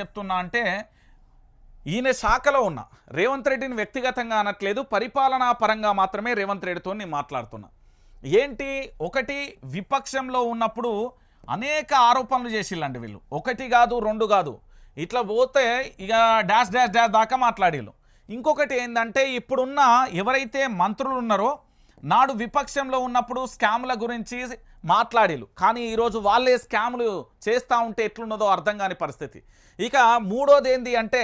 చెప్తున్నా అంటే ఈయన శాఖలో ఉన్న. రేవంత్ రెడ్డిని వ్యక్తిగతంగా అనట్లేదు పరిపాలనా పరంగా మాత్రమే రేవంత్ రెడ్డితో నేను మాట్లాడుతున్నా. ఏంటి? ఒకటి విపక్షంలో ఉన్నప్పుడు అనేక ఆరోపణలు చేసిల్లండి వీళ్ళు. ఒకటి కాదు రెండు కాదు. ఇట్లా పోతే ఇక డాష్ డాష్ డాష్ దాకా మాట్లాడేళ్ళు. ఇంకొకటి ఏంటంటే ఇప్పుడున్న ఎవరైతే మంత్రులు ఉన్నారో నాడు విపక్షంలో ఉన్నప్పుడు స్కామ్ల గురించి మాట్లాడిలు. కానీ ఈరోజు వాళ్ళే స్కాములు చేస్తూ ఉంటే ఎట్లున్నదో అర్థం కాని పరిస్థితి. ఇక మూడోది ఏంది అంటే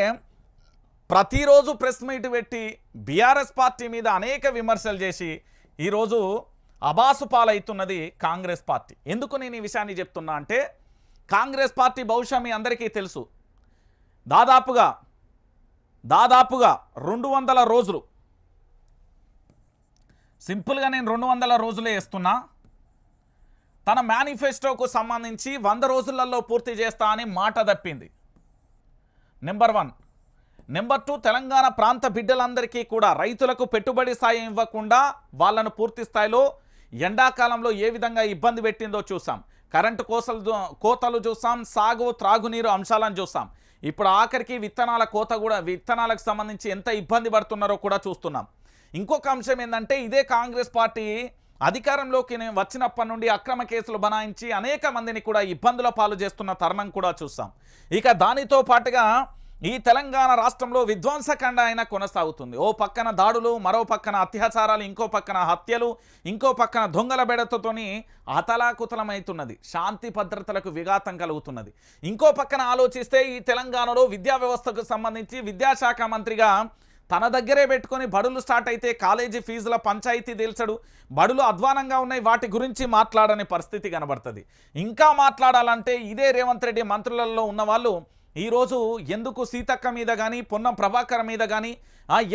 ప్రతిరోజు ప్రెస్ మీట్ పెట్టి బీఆర్ఎస్ పార్టీ మీద అనేక విమర్శలు చేసి ఈరోజు అబాసు పాలవుతున్నది కాంగ్రెస్ పార్టీ. ఎందుకు నేను ఈ విషయాన్ని చెప్తున్నా అంటే కాంగ్రెస్ పార్టీ బహుశా మీ అందరికీ తెలుసు. దాదాపుగా దాదాపుగా రెండు వందల రోజులు. సింపుల్గా నేను రెండు వందల రోజులే వేస్తున్నా తన మేనిఫెస్టోకు సంబంధించి వంద రోజులలో పూర్తి చేస్తా అని మాట తప్పింది. Number one number two Telangana ప్రాంత బిడ్డలందరికీ కూడా రైతులకు పెట్టుబడి సాయం ఇవ్వకుండా వాళ్ళను పూర్తి స్థాయిలో ఎండాకాలంలో ఏ విధంగా ఇబ్బంది పెట్టిందో చూసాం. కరెంటు కోసలు కోతలు చూసాం సాగు త్రాగునీరు అంశాలను చూసాం. ఇప్పుడు ఆఖరికి విత్తనాల కోత కూడా విత్తనాలకు సంబంధించి ఎంత ఇబ్బంది పడుతున్నారో కూడా చూస్తున్నాం. ఇంకొక అంశం ఏంటంటే ఇదే కాంగ్రెస్ పార్టీ అధికారంలోకి వచ్చినప్పటి నుండి అక్రమ కేసులు బనాయించి అనేక మందిని కూడా ఇబ్బందుల పాలు చేస్తున్న తరుణం కూడా చూస్తాం. ఇక దానితో పాటుగా ఈ తెలంగాణ రాష్ట్రంలో విధ్వంసకండ అయినా కొనసాగుతుంది. ఓ పక్కన దాడులు మరో పక్కన అత్యాచారాలు ఇంకో పక్కన హత్యలు ఇంకో పక్కన దొంగల బెడతతోని అతలాకుతలమవుతున్నది శాంతి భద్రతలకు విఘాతం కలుగుతున్నది. ఇంకో పక్కన ఆలోచిస్తే ఈ తెలంగాణలో విద్యా వ్యవస్థకు సంబంధించి విద్యాశాఖ మంత్రిగా తన దగ్గరే పెట్టుకొని బడులు స్టార్ట్ అయితే కాలేజీ ఫీజుల పంచాయతీ తేల్చడు. బడులు అధ్వానంగా ఉన్నాయి వాటి గురించి మాట్లాడని పరిస్థితి కనబడుతుంది. ఇంకా మాట్లాడాలంటే ఇదే రేవంత్ రెడ్డి మంత్రులలో ఉన్న వాళ్ళు ఈరోజు ఎందుకు సీతక్క మీద కానీ పొన్నం ప్రభాకర్ మీద కానీ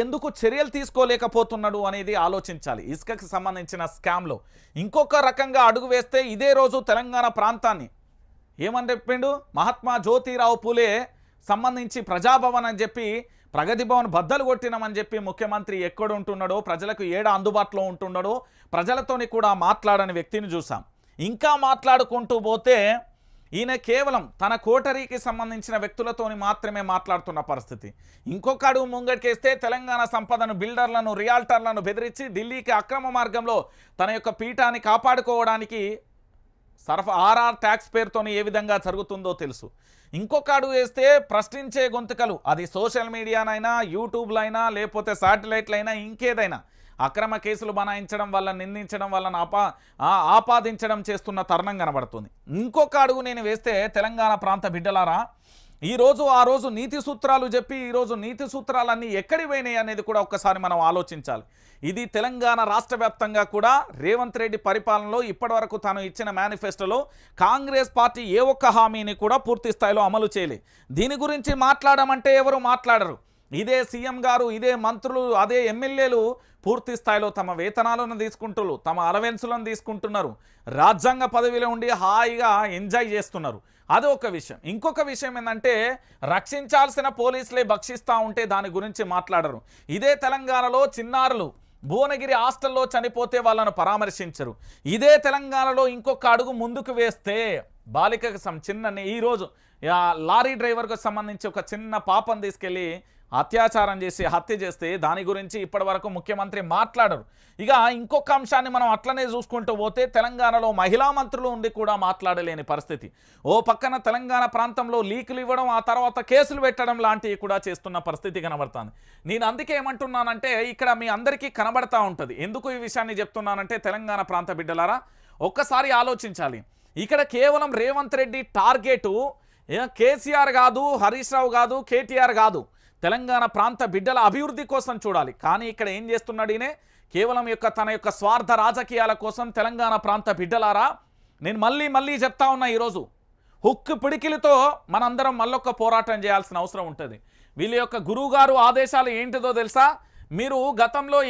ఎందుకు చర్యలు తీసుకోలేకపోతున్నాడు అనేది ఆలోచించాలి. ఇసుకకి సంబంధించిన స్కామ్లో. ఇంకొక రకంగా అడుగు వేస్తే ఇదే రోజు తెలంగాణ ప్రాంతాన్ని. ఏమని చెప్పిండు? మహాత్మా జ్యోతిరావు పూలే సంబంధించి ప్రజాభవన్ అని చెప్పి ప్రగతి భవన్ బద్దలు కొట్టినామని చెప్పి ముఖ్యమంత్రి ఎక్కడ ఉంటున్నాడో ప్రజలకు ఏడ అందుబాటులో ఉంటున్నాడో ప్రజలతోని కూడా మాట్లాడని వ్యక్తిని చూసాం ఇంకా మాట్లాడుకుంటూ పోతే ఈయన కేవలం తన కోటరీకి సంబంధించిన వ్యక్తులతోని మాత్రమే మాట్లాడుతున్న పరిస్థితి. ఇంకొక అడుగు ముంగడికేస్తే తెలంగాణ సంపదను బిల్డర్లను రియాల్టర్లను బెదిరించి ఢిల్లీకి అక్రమ మార్గంలో తన యొక్క పీఠాన్ని కాపాడుకోవడానికి సరఫ ఆర్ఆర్ ట్యాక్స్ పేరుతోని ఏ విధంగా జరుగుతుందో తెలుసు. ఇంకొక అడుగు వేస్తే ప్రశ్నించే గొంతుకలు. అది సోషల్ మీడియానైనా యూట్యూబ్లో అయినా లేకపోతే శాటిలైట్లైనా ఇంకేదైనా. అక్రమ కేసులు బనాయించడం వల్ల నిందించడం వల్ల ఆపా ఆపాదించడం చేస్తున్న తరుణం కనబడుతుంది. ఇంకొక అడుగు నేను వేస్తే తెలంగాణ ప్రాంత బిడ్డలారా ఈరోజు ఆ రోజు నీతి సూత్రాలు చెప్పి ఈరోజు నీతి సూత్రాలన్నీ ఎక్కడి పోయినాయి అనేది కూడా ఒక్కసారి మనం ఆలోచించాలి. ఇది తెలంగాణ రాష్ట్ర వ్యాప్తంగా కూడా రేవంత్ రెడ్డి పరిపాలనలో ఇప్పటివరకు తాను ఇచ్చిన మేనిఫెస్టోలో కాంగ్రెస్ పార్టీ ఏ ఒక్క హామీని కూడా పూర్తి స్థాయిలో అమలు చేయలే. దీని గురించి మాట్లాడమంటే ఎవరు మాట్లాడరు. ఇదే సీఎం గారు ఇదే మంత్రులు అదే ఎమ్మెల్యేలు పూర్తి స్థాయిలో తమ వేతనాలను తీసుకుంటున్నారు తమ అలవెన్సులను తీసుకుంటున్నారు. రాజ్యాంగ పదవిలో ఉండి హాయిగా ఎంజాయ్ చేస్తున్నారు. అది ఒక విషయం. ఇంకొక విషయం ఏంటంటే రక్షించాల్సిన పోలీసులే భక్షిస్తూ ఉంటే దాని గురించి మాట్లాడరు. ఇదే తెలంగాణలో చిన్నారులు భువనగిరి హాస్టల్లో చనిపోతే వాళ్ళను పరామర్శించరు. ఇదే తెలంగాణలో ఇంకొక అడుగు ముందుకు వేస్తే బాలికకు సం చిన్న ఈరోజు లారీ డ్రైవర్కు సంబంధించి ఒక చిన్న పాపను తీసుకెళ్ళి అత్యాచారం చేసి హత్య చేస్తే దాని గురించి ఇప్పటివరకు ముఖ్యమంత్రి మాట్లాడరు. ఇక ఇంకొక అంశాన్ని మనం అట్లనే చూసుకుంటూ పోతే తెలంగాణలో మహిళా మంత్రులు ఉండి కూడా మాట్లాడలేని పరిస్థితి. ఓ పక్కన తెలంగాణ ప్రాంతంలో లీకులు ఇవ్వడం ఆ తర్వాత కేసులు పెట్టడం లాంటివి కూడా చేస్తున్న పరిస్థితి కనబడుతుంది. నేను అందుకే ఏమంటున్నానంటే ఇక్కడ మీ అందరికీ కనబడతా ఉంటుంది. ఎందుకు ఈ విషయాన్ని చెప్తున్నానంటే తెలంగాణ ప్రాంత బిడ్డలారా ఒక్కసారి ఆలోచించాలి. ఇక్కడ కేవలం రేవంత్ రెడ్డి టార్గెటు కేసీఆర్ కాదు హరీష్ రావు కాదు కేటీఆర్ కాదు. తెలంగాణ ప్రాంత బిడ్డల అభివృద్ధి కోసం చూడాలి. కానీ ఇక్కడ ఏం చేస్తున్నాడు ఈయనే? కేవలం యొక్క తన యొక్క స్వార్థ రాజకీయాల కోసం తెలంగాణ ప్రాంత బిడ్డలారా? నేను మళ్ళీ మళ్ళీ చెప్తా ఉన్నా ఈరోజు. హుక్కు పిడికిలితో మనందరం మళ్ళొక్క పోరాటం చేయాల్సిన అవసరం ఉంటుంది. వీళ్ళ యొక్క గురువుగారు ఆదేశాలు ఏంటిదో తెలుసా? మీరు గతంలో